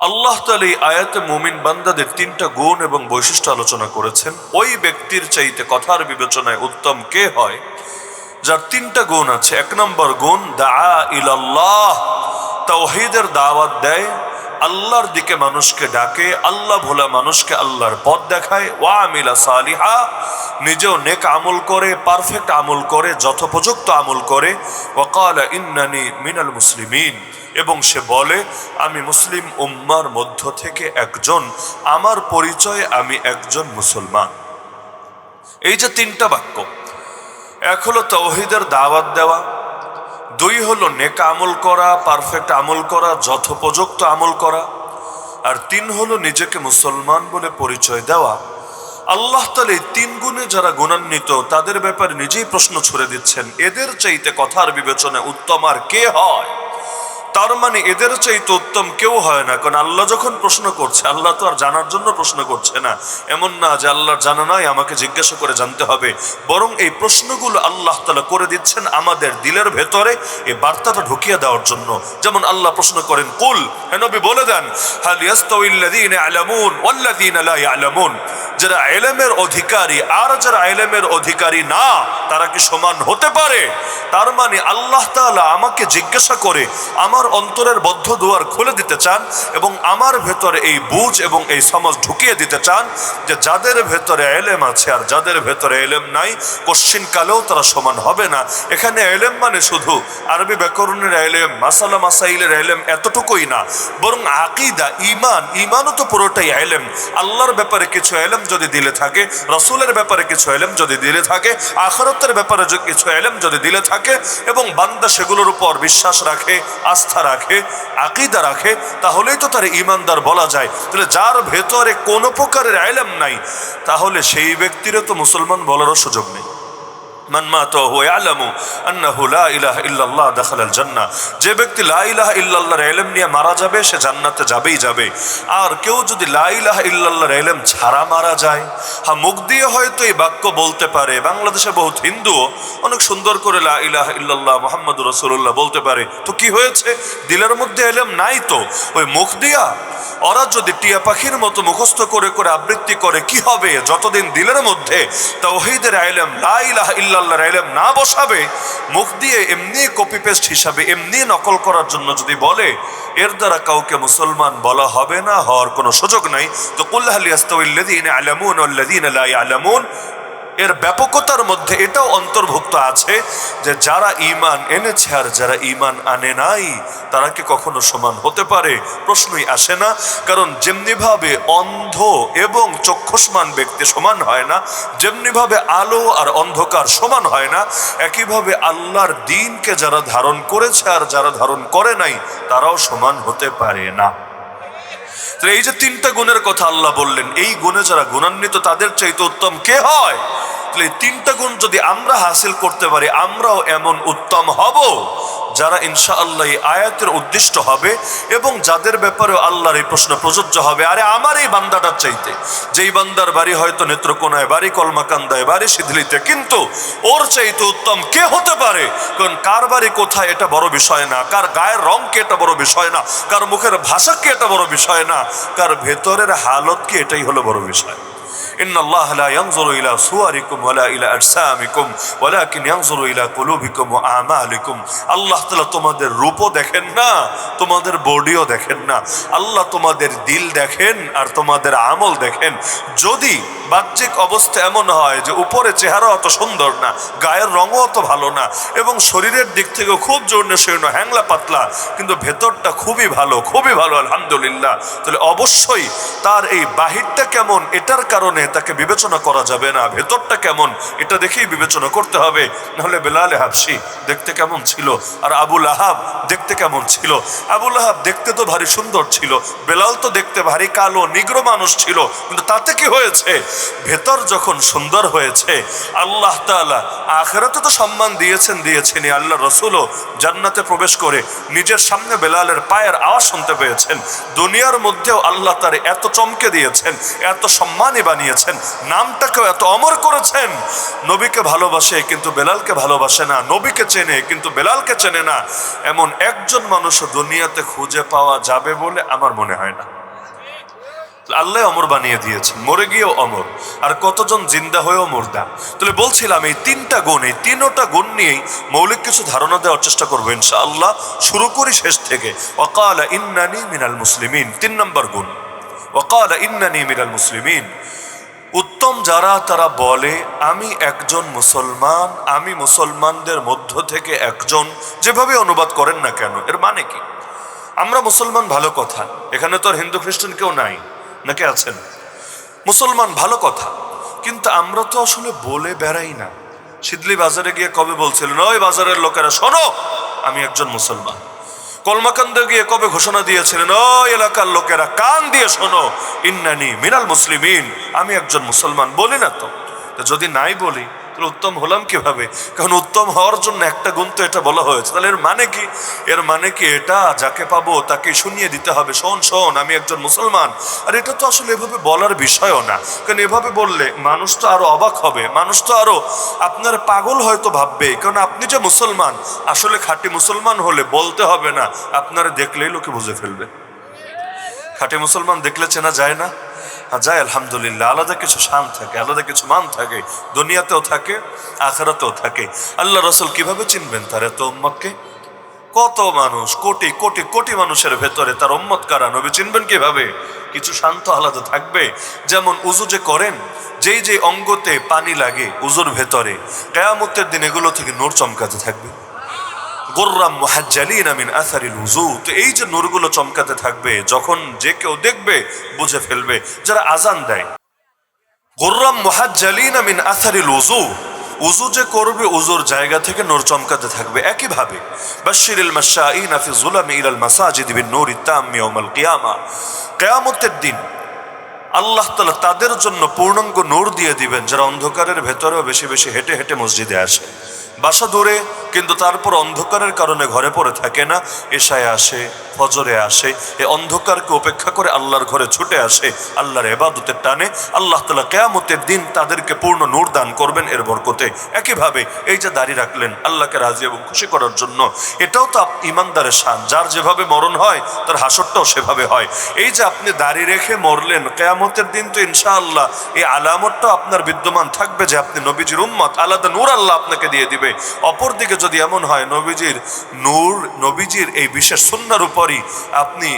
আল্লাহ তালা এই আয়াতে মুমিন বান্দাদের তিনটা গুণ এবং বৈশিষ্ট্য আলোচনা করেছেন। ওই ব্যক্তির চাইতে কথার বিবেচনায় উত্তম কে হয়? যার তিনটা গুণ আছে। এক নম্বর গুণ দা ইলাল্লাহ। তাওহীদের দাওয়াত দেয়। আল্লাহর দিকে মানুষকে ডাকে। আল্লাহ ভোলা মানুষকে আল্লাহর পথ দেখায়। ওয়া আমিলা সালিহা। নিজেও নেক আমল করে, পারফেক্ট আমল করে, যথোপযুক্ত আমল করে। ওয়াকালা ইন্নানি মিনাল মুসলিমিন। এবং সে বলে, আমি মুসলিম উম্মার মধ্য থেকে একজন, আমার পরিচয় আমি একজন মুসলমান। এই যে তিনটা বাক্য, এক হলো তৌহিদের দাওয়াত দেওয়া, দুই হলো নেক আমল করা, পারফেক্ট আমল করা, যথোপযুক্ত আমল করা, আর তিন হলো নিজেকে মুসলমান বলে পরিচয় দেওয়া। আল্লাহ তালে তিন গুণে যারা গুণান্বিত, তাদের ব্যাপারে নিজেই প্রশ্ন ছুড়ে দিচ্ছেন, এদের চাইতে কথার বিবেচনায় উত্তম আর কে হয়? তার মানে এদের চাইতে উত্তম কেউ হয় না। কারণ আল্লাহ যখন প্রশ্ন করছে, আল্লাহ তো আর জানার জন্য প্রশ্ন করছে না। এমন না যে আল্লাহর জানা নয় আমাকে জিজ্ঞাসা করে জানতে হবে। বরং এই প্রশ্নগুলো আল্লাহ তালা করে দিচ্ছেন আমাদের দিলের ভেতরে এই বার্তাটা ঢুকিয়ে দেওয়ার জন্য। যেমন আল্লাহ প্রশ্ন করেন, কুল হেনবি বলে দেন ইয়ালামুন যারা এলেমের অধিকারী, আর যারা এলেমের অধিকারী না, তারা কি সমান হতে পারে? তার মানে আল্লাহ তাআলা আমাকে জিজ্ঞাসা করে, আমার অন্তরের বদ্ধ দুয়ার খুলে দিতে চান এবং আমার ভেতরে এই বুঝ এবং এই সমাজ ঢুকিয়ে দিতে চান যে যাদের ভেতরে এলেম আছে আর যাদের ভেতরে এলেম নাই কশ্চিন কালেও তারা সমান হবে না। এখানে এলেম মানে শুধু আরবি ব্যাকরণের এলেম, মাসালা মাসাইলের এলেম এতটুকুই না, বরং আকিদা ইমান ইমানও তো পুরোটাই এলেম। আল্লাহর ব্যাপারে কিছু এলেম যদি দিলে থাকে, রসুলের ব্যাপারে কিছু এলেম যদি দিলে থাকে, আখরতের ব্যাপারে কিছু এলেম যদি দিলে থাকে এবং বান্দা সেগুলোর উপর বিশ্বাস রাখে, আস্থা রাখে, আকিদা রাখে, তাহলেই তো তার ইমানদার বলা যায়। তাহলে যার ভেতরে কোনো প্রকারের আইলাম নাই, তাহলে সেই ব্যক্তিরও তো মুসলমান বলারও সুযোগ নেই। মান মাতা ওয়া ইয়ালামু আন্নাহু লা ইলাহা ইল্লাল্লাহ দাখালাল জান্নাহ। যে ব্যক্তি লা ইলাহা ইল্লাল্লাহর ইলম নিয়ে মারা যাবে, সে জান্নাতে যাবেই যাবে। আর কেউ যদি লা ইলাহা ইল্লাল্লাহর ইলম ছাড়া মারা যায় হ্যাঁ মুখ দিয়ে হয়তো এই বাক্য বলতে পারে। বাংলাদেশে বহুত হিন্দুও অনেক সুন্দর করে লা ইলাহা ইল্লাল্লাহ মুহাম্মাদুর রাসূলুল্লাহ বলতে পারে। তো কি হয়েছে? দিলের মধ্যে ইলম নাই তো? ওই মুখ দিয়া? ওরা যদি টিয়া পাখির মতো মুখস্থ করে করে আবৃত্তি করে, কি হবে? যতদিন দিলের মধ্যে তাওহীদের ইলম লা ইলাহা ইল্লাল্লাহর এলেম না বসাবে, মুখ দিয়ে এমনি কপি পেস্ট হিসাবে এমনি নকল করার জন্য যদি বলে, এর দ্বারা কাউকে মুসলমান বলা হবে না, হওয়ার কোনো সুযোগ নাই। তো কুল্লাহ ইয়াস্তাউল্লাযীনা এর ব্যাপকতার মধ্যে এটাও অন্তর্ভুক্ত আছে যে যারা ইমান এনেছে আর যারা ইমান আনে নাই, তারা কি কখনো সমান হতে পারে? প্রশ্নই আসে না। কারণ যেমনিভাবে অন্ধ এবং চক্ষুষ্মান ব্যক্তি সমান হয় না, যেমনিভাবে আলো আর অন্ধকার সমান হয় না, একইভাবে আল্লাহর দিনকে যারা ধারণ করেছে আর যারা ধারণ করে নাই, তারাও সমান হতে পারে না। এই যে তিনটা গুণের কথা আল্লাহ বললেন, এই গুণে যারা গুণান্বিত, তাদের চাইতে উত্তম কে হয়? এই তিনটা গুণ যদি আমরা হাসিল করতে পারি, আমরাও এমন উত্তম হব যারা ইনশা আল্লাহ আয়াতের উদ্দিষ্ট হবে এবং যাদের ব্যাপারে আল্লাহর এই প্রশ্ন প্রযোজ্য হবে। আরে আমার এই বান্দাটার চাইতে, যেই বান্দার বাড়ি হয়তো নেত্রকোনায় বাড়ি, কলমাকান্দায় বাড়ি, সিধলিতে, কিন্তু ওর চাইতে উত্তম কে হতে পারে? কারণ কার বাড়ি কোথায় এটা বড় বিষয় না, কার গায়ের রং কি এটা বড় বিষয় না, কার মুখের ভাষা কি এটা বড় বিষয় না, কার ভেতরের হালত কি এটাই হলো বড় বিষয়। إن الله لا ينظر إلى صوركم ولا إلى أجسامكم ولكن ينظر إلى قلوبكم وأعمالكم আল্লাহ তাআলা তোমাদের রূপও দেখেন না তোমাদের বডিও দেখেন না আল্লাহ তোমাদের দিল দেখেন আর তোমাদের আমল দেখেন যদি বাহ্যিক অবস্থা এমন হয় যে উপরে চেহারা অত সুন্দর না গায়ের রঙও অত ভালো না এবং শরীরের দিক থেকে খুব জোরনে শীর্ণ হ্যাংলা পাতলা কিন্তু ভেতরটা খুবই ভালো খুবই ভালো আলহামদুলিল্লাহ তাহলে অবশ্যই তার এই বাহিরটা কেমন এটার কারণে তাকে বিবেচনা করা যাবে না। ভেতরটা কেমন? এটা দেখেই বিবেচনা করতে হবে। নাহলে বেলালে হাবসি দেখতে কেমন ছিল? আর আবুল আহাব দেখতে কেমন ছিল? আবুল আহাব দেখতে তো ভারী সুন্দর ছিল। বেলাল তো দেখতে ভারী কালো, নিগ্র মানুষ ছিল। কিন্তু তাতে কি হয়েছে? ভেতর যখন সুন্দর হয়েছে, আল্লাহ তাআলা আখেরাতে তো সম্মান দিয়েছেন দিয়েছেন আল্লাহ রসুলও জান্নাতে প্রবেশ করে নিজের সামনে বেলালের পায়ের আওয়াজ শুনতে পেয়েছেন। দুনিয়ার মধ্যেও আল্লাহ তার এত চমকে দিয়েছেন, এত সম্মানই বানিয়েছেন। নামটাকেও এত অমর করেছেন। নবীকে ভালোবাসে কিন্তু বেলালকে ভালোবাসে না, নবীকে চেনে কিন্তু বেলালকে চেনে না। এমন একজন মানুষ দুনিয়াতে খুঁজে পাওয়া যাবে বলে আমার মনে হয় না। আল্লাহ অমর বানিয়ে দিয়েছেন, মরে গিয়েও অমর, আর কতজন জিন্দা হয়েও মুর্দা। তাহলে বলছিলাম, এই তিনটা গুণ, এই তিনোটা গুণ নিয়েই মৌলিক কিছু ধারণা দেওয়ার চেষ্টা করব ইনশাআল্লাহ। শুরু করি শেষ থেকে। ওকাল ইন্নানি মিনাল মুসলিমিন, তিন নম্বর গুণ। ওকাল ইন্নানি মিনাল মুসলিমিন। উত্তম যারা তারা বলে, আমি একজন মুসলমান, আমি মুসলমানদের মধ্য থেকে একজন। যেভাবে অনুবাদ করেন না কেন, এর মানে কি? আমরা মুসলমান ভালো কথা, এখানে তো হিন্দু খ্রিস্টান কেউ নাই নাকি আছেন? মুসলমান ভালো কথা, কিন্তু আমরা তো আসলে বলে বেড়াই না। সিদলি বাজারে গিয়ে কবে বলছিলেন, ওই বাজারের লোকেরা, শোনো, আমি একজন মুসলমান। কলমাকান্দে গিয়ে কবে ঘোষণা দিয়েছিলেন? ও এলাকার লোকেরা কান দিয়ে শোনো, ইন্নানি মিনাল মুসলিমিন, আমি একজন মুসলমান, বলি না তো? তো যদি নাই বলি তাহলে উত্তম হলাম কীভাবে? কারণ উত্তম হওয়ার জন্য একটা গুণ তো এটা বলা হয়েছে। তাহলে এর মানে কি? এর মানে কি এটা? যাকে পাবো তাকে শুনিয়ে দিতে হবে। শোন শোন, আমি একজন মুসলমান। আর এটা তো আসলে এভাবে বলার বিষয়ও না। কারণ এভাবে বললে মানুষ তো আরও অবাক হবে। মানুষ তো আরও আপনার পাগল হয়তো ভাববে। কারণ আপনি যে মুসলমান, আসলে খাঁটি মুসলমান হলে বলতে হবে না। আপনারা দেখলেই লোকে বুঝে ফেলবে। খাঁটি মুসলমান দেখলে চেনা যায় না? আর যায় আলহামদুলিল্লাহ, আলাদা কিছু শান থাকে, আলাদা কিছু মান থাকে, দুনিয়াতেও থাকে, আখেরাতেও থাকে। আল্লাহ রসুল কীভাবে চিনবেন তার এত উম্মতকে? কত মানুষ, কোটি কোটি কোটি মানুষের ভেতরে তার উম্মত কারা? নবী চিনবেন কীভাবে? কিছু শান্ত আলাদা থাকবে। যেমন উজু যে করেন, যেই যে অঙ্গতে পানি লাগে উজুর ভেতরে, কেয়ামতের দিন এগুলো থেকে নোর চমকাতে থাকবে। গোর্রাম মুহাজ্জালিন আমিন আসারিল উজু তো এই যে নূরগুলো চমকাতে থাকবে, যখন যে কেউ দেখবে, বুঝে ফেলবে, যারা আজান দেয়। গোর্রাম মুহাজ্জালিন আমিন আসারিল উজু উজু যে করবে উজুর জায়গা থেকে নূর চমকাতে থাকবে। একইভাবে বাশিরিল মাশাইন ফি যুলামি ইলাল মাসাজিদ বিন নূরি তাম্মি ইয়াউমাল কিয়ামা। কিয়ামতের দিন আল্লাহ তালা তাদের জন্য পূর্ণাঙ্গ নূর দিয়ে দিবেন, যারা অন্ধকারের ভেতরেও বেশি বেশি হেঁটে হেঁটে মসজিদে আসে। বাসা দূরে কিন্তু তারপর অন্ধকারের কারণে ঘরে পড়ে থাকে না। এশায় আসে, ফজরে আসে, এ অন্ধকারকে উপেক্ষা করে আল্লাহর ঘরে ছুটে আসে, আল্লাহর এবাদতের টানে। আল্লাহ তালা কেয়ামতের দিন তাদেরকে পূর্ণ নূর দান করবেন এর বরকতে। একইভাবে এই যে দাঁড়িয়ে রাখলেন, আল্লাহকে রাজি এবং খুশি করার জন্য, এটাও তো ইমানদারের শান। যার যেভাবে মরণ হয়, তার হাসরটাও সেভাবে হয়। এই যে আপনি দাঁড়িয়ে রেখে মরলেন, কেয়ামতের দিন তো ইনশাআল্লাহ এই আলামতটাও আপনার বিদ্যমান থাকবে যে আপনি নবীজির উম্মত। আলাদা নূর আল্লাহ আপনাকে দিয়ে দিবে। অপরদিকে যদি এমন হয় নবীজির নূর নবীজির এই বিশেষ সুন্নার উপরই আপনি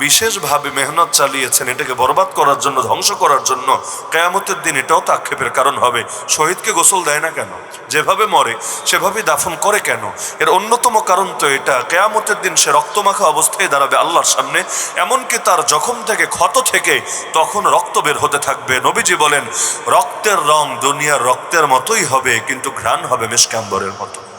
বিশেষভাবে মেহনত চালিয়েছেন। এটাকে বরবাদ করার জন্য, ধ্বংস করার জন্য কেয়ামতের দিন এটাও তো আক্ষেপের কারণ হবে। শহীদকে গোসল দেয় না কেন? যেভাবে মরে, সেভাবেই দাফন করে কেন? এর অন্যতম কারণ তো এটা, কেয়ামতের দিন সে রক্তমাখা অবস্থায় দাঁড়াবে আল্লাহর সামনে, এমনকি তার জখম থেকে ক্ষত থেকে তখন রক্ত বের হতে থাকবে। নবীজি বলেন, রক্তের রং দুনিয়ার রক্তের মতোই হবে, কিন্তু ঘ্রাণ হবে মেশকাম্বরের মতো।